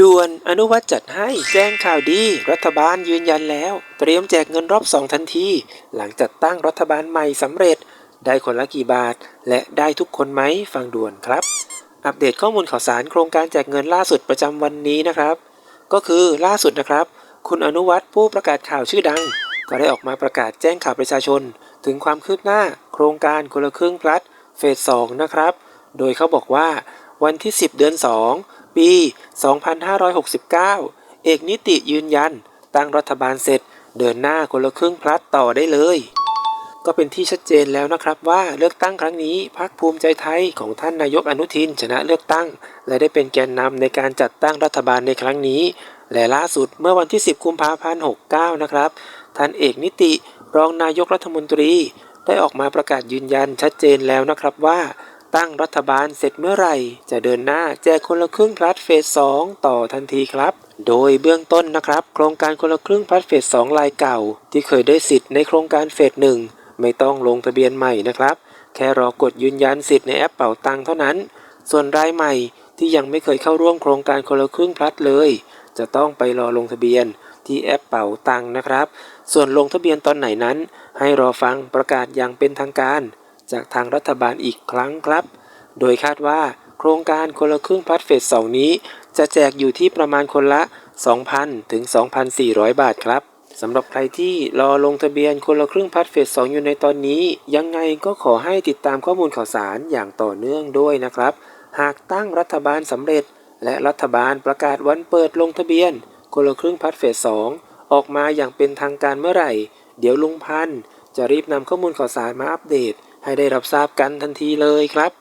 ด่วนอนุวัตจัดให้แจ้งข่าวดี รัฐบาลยืนยันแล้ว เตรียมแจกเงินรอบสองทันที หลังจัดตั้งรัฐบาลใหม่สำเร็จ ได้คนละกี่บาท และได้ทุกคนไหมฟังด่วนครับ อัปเดตข้อมูลข่าวสารโครงการแจกเงินล่าสุดประจำวันนี้นะครับ ก็คือล่าสุดนะครับ คุณอนุวัตผู้ประกาศข่าวชื่อดัง ก็ได้ออกมาประกาศแจ้งข่าวประชาชน ถึงความคืบหน้า โครงการคนละครึ่งพลัดเฟสสองนะครับ โดยเขาบอกว่า วันที่ 10 เดือน 2 ปี 2569 เอกนิติยืนยัน ตั้งรัฐบาลเสร็จ เดินหน้าคนละครึ่งพลัดต่อได้เลย ก็เป็นที่ชัดเจนแล้วนะครับว่าเลือกตั้งครั้งนี้พรรคภูมิใจไทยของท่านนายกอนุทินชนะเลือกตั้ง และได้เป็นแกนนำในการจัดตั้งรัฐบาลในครั้งนี้ และล่าสุดเมื่อวันที่ 10 กุมภาพันธ์ 69 นะครับ ท่านเอกนิติรองนายกรัฐมนตรี ได้ออกมาประกาศยืนยันชัดเจนแล้วนะครับว่า ตั้งรัฐบาลเสร็จเมื่อไหร่ จะเดินหน้าแจกคนละครึ่งพลัดเฟส 2 ต่อทันทีครับ โดยเบื้องต้นนะครับ โครงการคนละครึ่งพลัดเฟส2ลายเก่า ที่เคยได้สิทธิ์ในโครงการเฟส 1 ไม่ต้องลงทะเบียนใหม่นะครับ แค่รอกดยืนยันสิทธิ์ในแอปเป่าตังเท่านั้น ส่วนรายใหม่ที่ยังไม่เคยเข้าร่วมโครงการคนละครึ่งพลัดเลย จะต้องไปรอลงทะเบียนที่แอปเป่าตังนะครับ ส่วนลงทะเบียนตอนไหนนั้น ให้รอฟังประกาศอย่างเป็นทางการ จากทางรัฐบาลอีกครั้งครับ โดยคาดว่าโครงการคนละครึ่งพลัดเฟส 2 นี้ จะแจกอยู่ที่ประมาณคนละ 2,000 ถึง 2,400 บาทครับสำหรับใครที่รอลงทะเบียนคนละครึ่งพลัดเฟส 2 อยู่ในตอนนี้ ยังไงก็ขอให้ติดตามข้อมูลข่าวสารอย่างต่อเนื่องด้วยนะครับ หากตั้งรัฐบาลสำเร็จ และรัฐบาลประกาศวันเปิดลงทะเบียน คนละครึ่งพลัดเฟส 2 ออกมาอย่างเป็นทางการเมื่อไหร่ เดี๋ยวลุงพันธ์จะรีบนำข้อมูลข่าวสารมาอัปเดต ให้ได้รับทราบกันทันทีเลยครับ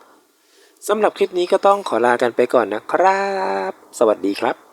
สำหรับคลิปนี้ก็ต้องขอลากันไปก่อนนะครับ สวัสดีครับ